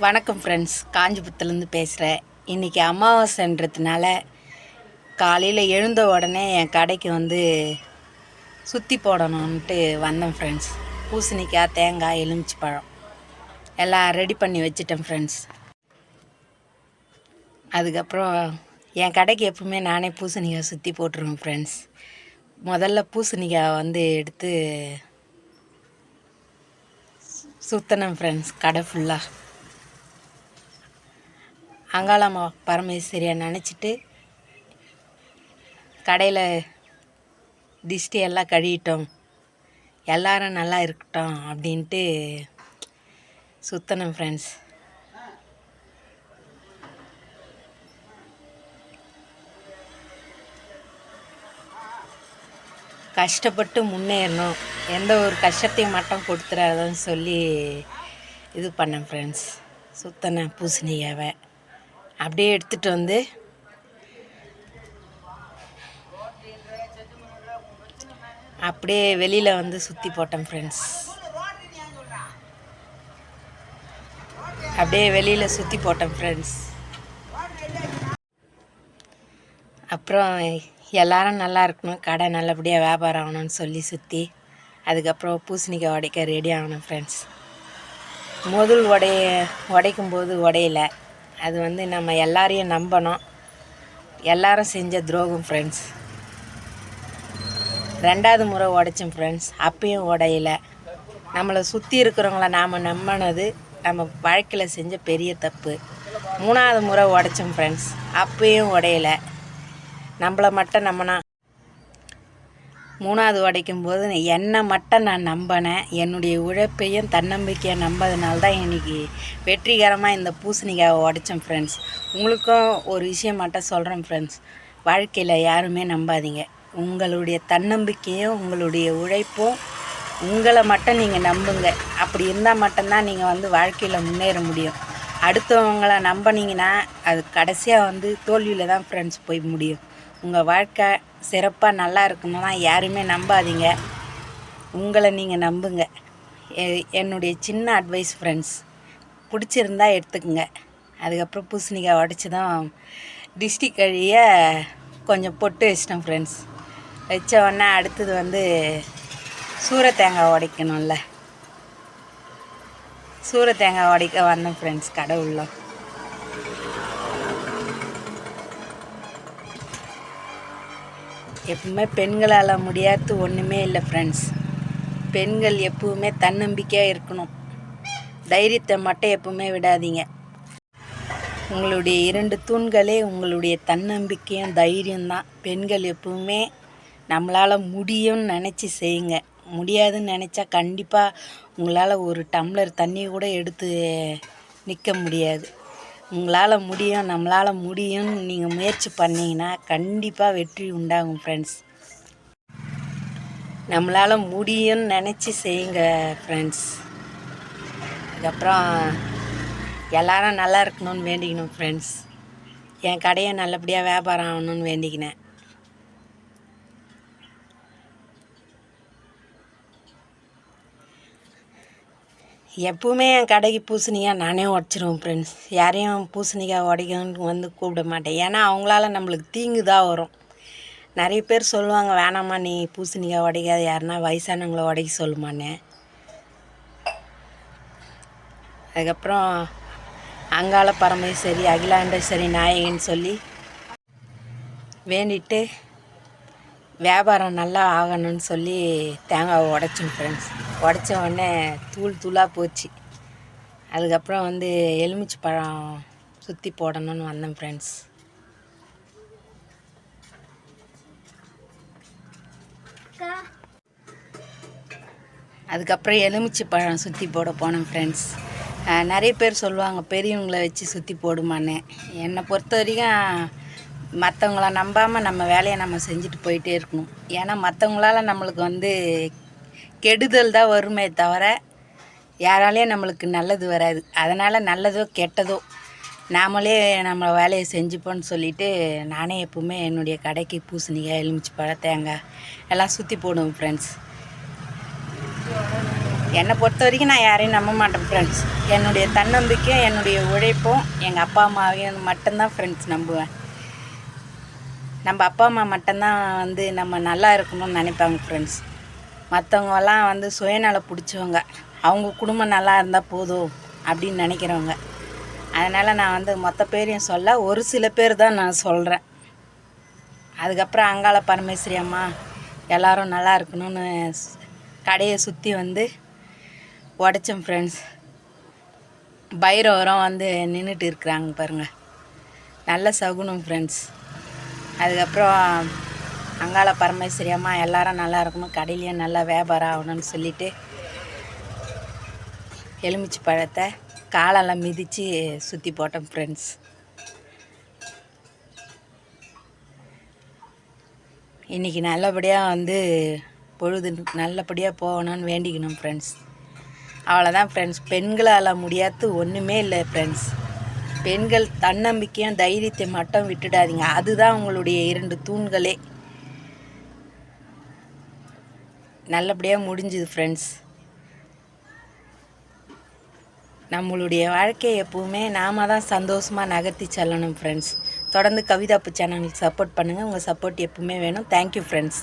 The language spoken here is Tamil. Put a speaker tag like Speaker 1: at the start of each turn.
Speaker 1: வணக்கம் ஃப்ரெண்ட்ஸ் காஞ்சிபுரத்துலேருந்து பேசுகிறேன் இன்றைக்கி அமாவாசைன்றதுனால காலையில் எழுந்த உடனே என் கடைக்கு வந்து சுற்றி போடணுன்ட்டு வந்தேன் ஃப்ரெண்ட்ஸ் பூசணிக்காய் தேங்காய் எலுமிச்சி பழம். எல்லாம் ரெடி பண்ணி வச்சிட்டேன் ஃப்ரெண்ட்ஸ் அதுக்கப்புறம் என் கடைக்கு எப்பவுமே நானே பூசணிக்காய் சுற்றி போட்டுருவேன் ஃப்ரெண்ட்ஸ் முதல்ல பூசணிக்காய் வந்து எடுத்து சுற்றினேன் ஃப்ரெண்ட்ஸ் கடை ஃபுல்லாக அங்காளம்மா பரமேஸ்வரியை நினச்சிட்டு கடையில் திஷ்டி எல்லாம் கழுவிட்டோம். எல்லாரும் நல்லா இருக்கட்டும் அப்படின்ட்டு சுற்றினேன் ஃப்ரெண்ட்ஸ் கஷ்டப்பட்டு முன்னேறணும். எந்த ஒரு கஷ்டத்தையும் மட்டும் கொடுத்துறாதுன்னு சொல்லி இது பண்ணேன் ஃப்ரெண்ட்ஸ் சுத்தனை பூசணியாவை. அப்படியே எடுத்துகிட்டு வந்து அப்படியே வெளியில் வந்து சுற்றி போட்டேன் ஃப்ரெண்ட்ஸ் அப்படியே வெளியில் சுற்றி போட்டேன் ஃப்ரெண்ட்ஸ் அப்புறம் எல்லாரும் நல்லா இருக்கணும் கடை நல்லபடியாக வியாபாரம் ஆகணும்னு சொல்லி சுற்றி அதுக்கப்புறம் பூசணிக்காய் உடைக்க ரெடி ஆகணும் ஃப்ரெண்ட்ஸ் முதல் உடைய உடைக்கும் போது உடையல. அது வந்து நம்ம எல்லாரையும் நம்பணும். எல்லாரும் செஞ்ச துரோகம் ஃப்ரெண்ட்ஸ் ரெண்டாவது முறை உடைச்சோம் ஃப்ரெண்ட்ஸ் அப்பயும் உடையில. நம்மளை சுற்றி இருக்கிறவங்கள நாம் நம்பினது நம்ம வாழ்க்கையில் செஞ்ச பெரிய தப்பு. மூணாவது முறை உடைச்சோம் ஃப்ரெண்ட்ஸ் அப்பயும் உடையலை. நம்மளை மட்டும் நம்பினா மூணாவது உடைக்கும் போது என்னை மட்டும் நான் நம்பினேன் என்னுடைய உழைப்பையும் தன்னம்பிக்கையை நம்பதுனால தான் இன்றைக்கி வெற்றிகரமாக இந்த பூசணிக்காவை உடைச்சேன் ஃப்ரெண்ட்ஸ் உங்களுக்கும் ஒரு விஷயம் மட்டும் சொல்கிறேன் ஃப்ரெண்ட்ஸ் வாழ்க்கையில் யாருமே நம்பாதீங்க. உங்களுடைய தன்னம்பிக்கையும் உங்களுடைய உழைப்பும் உங்களை மட்டும் நீங்கள் நம்புங்க. அப்படி இருந்தால் மட்டும்தான் நீங்கள் வந்து வாழ்க்கையில் முன்னேற முடியும். அடுத்தவங்கள நம்பினீங்கன்னா அது கடைசியாக வந்து தோல்வியில் தான் ஃப்ரெண்ட்ஸ் போய் முடியும். உங்கள் வாழ்க்கை சிறப்பாக நல்லா இருக்குன்னா யாருமே நம்பாதீங்க. உங்களை நீங்கள் நம்புங்க. எ- என்னுடைய சின்ன அட்வைஸ் ஃப்ரெண்ட்ஸ் பிடிச்சிருந்தா எடுத்துக்கோங்க. அதுக்கப்புறம் பூசணிக்காய் உடச்சி தான் டிஸ்டி கழிய கொஞ்சம் பொட்டு வச்சிட்டேன் ஃப்ரெண்ட்ஸ் வச்ச உடனே அடுத்தது வந்து சூர தேங்காய் உடைக்கணும்ல. சூர தேங்காய் உடைக்க வந்தேன் ஃப்ரெண்ட்ஸ் கடை உள்ள எப்பவுமே பெண்களால் முடியாதது ஒன்றுமே இல்லை ஃப்ரெண்ட்ஸ் பெண்கள் எப்பவுமே தன்னம்பிக்கையாக இருக்கணும். தைரியத்தை மட்டும் எப்பவுமே விடாதீங்க. உங்களுடைய இரண்டு தூண்களே உங்களுடைய தன்னம்பிக்கையும் தைரியம்தான். பெண்கள் எப்பவுமே நம்மளால் முடியும்னு நினச்சி செய்யுங்க. முடியாதுன்னு நினச்சா கண்டிப்பாக உங்களால் ஒரு டம்ளர் தண்ணி கூட எடுத்து நிற்க முடியாது. உங்களால் முடியும் நம்மளால் முடியும்னு நீங்கள் முயற்சி பண்ணிங்கன்னா கண்டிப்பாக வெற்றி உண்டாகும் ஃப்ரெண்ட்ஸ் நம்மளால் முடியும்னு நினச்சி செய்யுங்க ஃப்ரெண்ட்ஸ் அதுக்கப்புறம் எல்லாரும் நல்லா இருக்கணும்னு வேண்டிக்கணும் ஃப்ரெண்ட்ஸ் என் கடையை நல்லபடியாக வியாபாரம் ஆகணும்னு வேண்டிக்கினேன். எப்பவுமே என் கடைக்கு பூசணிக்காய் நானே உடச்சிருவேன் ஃப்ரெண்ட்ஸ் யாரையும் பூசணிக்காய் உடைக்கணும்னு வந்து கூப்பிட மாட்டேன். ஏன்னா அவங்களால நம்மளுக்கு தீங்கு தான் வரும். நிறைய பேர் சொல்லுவாங்க வேணாம்மா நீ பூசணிக்காய் உடைக்காத. யாருன்னா வயசானவங்கள உடைக்க சொல்லுமான்னு. அதுக்கப்புறம் அங்காள பரமேஸ்வரி அகிலாண்டேஸ்வரி நாயகின்னு சொல்லி வேண்டிட்டு வியாபாரம் நல்லா ஆகணும்னு சொல்லி தேங்காவை உடச்சோம் ஃப்ரெண்ட்ஸ் உடச்ச உடனே தூள் தூளாக போச்சு. அதுக்கப்புறம் வந்து எலுமிச்சை பழம் சுற்றி போடணும்னு வந்தேன் ஃப்ரெண்ட்ஸ் அதுக்கப்புறம் எலுமிச்சை பழம் சுற்றி போட போனேன் ஃப்ரெண்ட்ஸ் நிறைய பேர் சொல்லுவாங்க பெரியவங்கள வச்சு சுற்றி போடுமான்னு. என்னை பொறுத்த வரைக்கும் மற்றவங்கள நம்பாமல் நம்ம வேலையை நம்ம செஞ்சுட்டு போயிட்டே இருக்கணும். ஏன்னா மற்றவங்களால நம்மளுக்கு வந்து கெடுதல் தான் வருமே தவிர யாராலையும் நம்மளுக்கு நல்லது வராது. அதனால் நல்லதோ கெட்டதோ நாமளே நம்ம வேலையை செஞ்சுப்போன்னு சொல்லிட்டு நானே எப்பவுமே என்னுடைய கடைக்கு பூசணிக்காய் எலுமிச்சை பழம் தேங்காய் எல்லாம் சுற்றி போடுவேன் ஃப்ரெண்ட்ஸ் என்னை பொறுத்த வரைக்கும் நான் யாரையும் நம்ப மாட்டேன் ஃப்ரெண்ட்ஸ் என்னுடைய தன்னம்பிக்கையும் என்னுடைய உழைப்பும் எங்கள் அப்பா அம்மாவையும் மட்டும்தான் ஃப்ரெண்ட்ஸ் நம்புவேன். நம்ம அப்பா அம்மா மட்டும்தான் வந்து நம்ம நல்லா இருக்கணும்னு நினைப்பாங்க ஃப்ரெண்ட்ஸ் மற்றவங்கெல்லாம் வந்து சுயநலம் பிடிச்சவங்க. அவங்க குடும்பம் நல்லா இருந்தால் போதும் அப்படின்னு நினைக்கிறவங்க. அதனால் நான் வந்து மொத்த பேரையும் சொல்ல ஒரு சில பேர் தான் நான் சொல்கிறேன் அதுக்கப்புறம் அங்காள பரமேஸ்வரி அம்மா எல்லோரும் நல்லா இருக்கணும்னு கடையை சுற்றி வந்து உடைச்சேன் ஃப்ரெண்ட்ஸ் பைரவரம் வந்து நின்றுட்டு இருக்கிறாங்க பாருங்கள் நல்ல சகுனம் ஃப்ரெண்ட்ஸ் அதுக்கப்புறம் அங்காள பரமேஸ்வரி அம்மா எல்லாரும் நல்லா இருக்கணும் கடையிலையும் நல்லா வியாபாரம் ஆகணும்னு சொல்லிட்டு எலுமிச்சை பழத்தை காலெல்லாம் மிதித்து சுற்றி போட்டோம் ஃப்ரெண்ட்ஸ் இன்றைக்கி நல்லபடியாக வந்து பொழுது நல்லபடியாக போகணும்னு வேண்டிக்கணும் ஃப்ரெண்ட்ஸ் அவ்வளோதான் ஃப்ரெண்ட்ஸ் பெண்களால் முடியாது ஒன்றுமே இல்லை ஃப்ரெண்ட்ஸ் பெண்கள் தன்னம்பிக்கையும் தைரியத்தை மட்டும் விட்டுடாதீங்க. அதுதான் உங்களுடைய இரண்டு தூண்களே. நல்லபடியாக முடிஞ்சுது ஃப்ரெண்ட்ஸ் நம்மளுடைய வாழ்க்கையை எப்பவுமே நாம தான் சந்தோஷமாக நகர்த்தி செல்லணும் ஃப்ரெண்ட்ஸ் தொடர்ந்து கவிதாப்பு சேனலுக்கு சப்போர்ட் பண்ணுங்கள் உங்கள் சப்போர்ட் எப்பவுமே வேணும். Thank you friends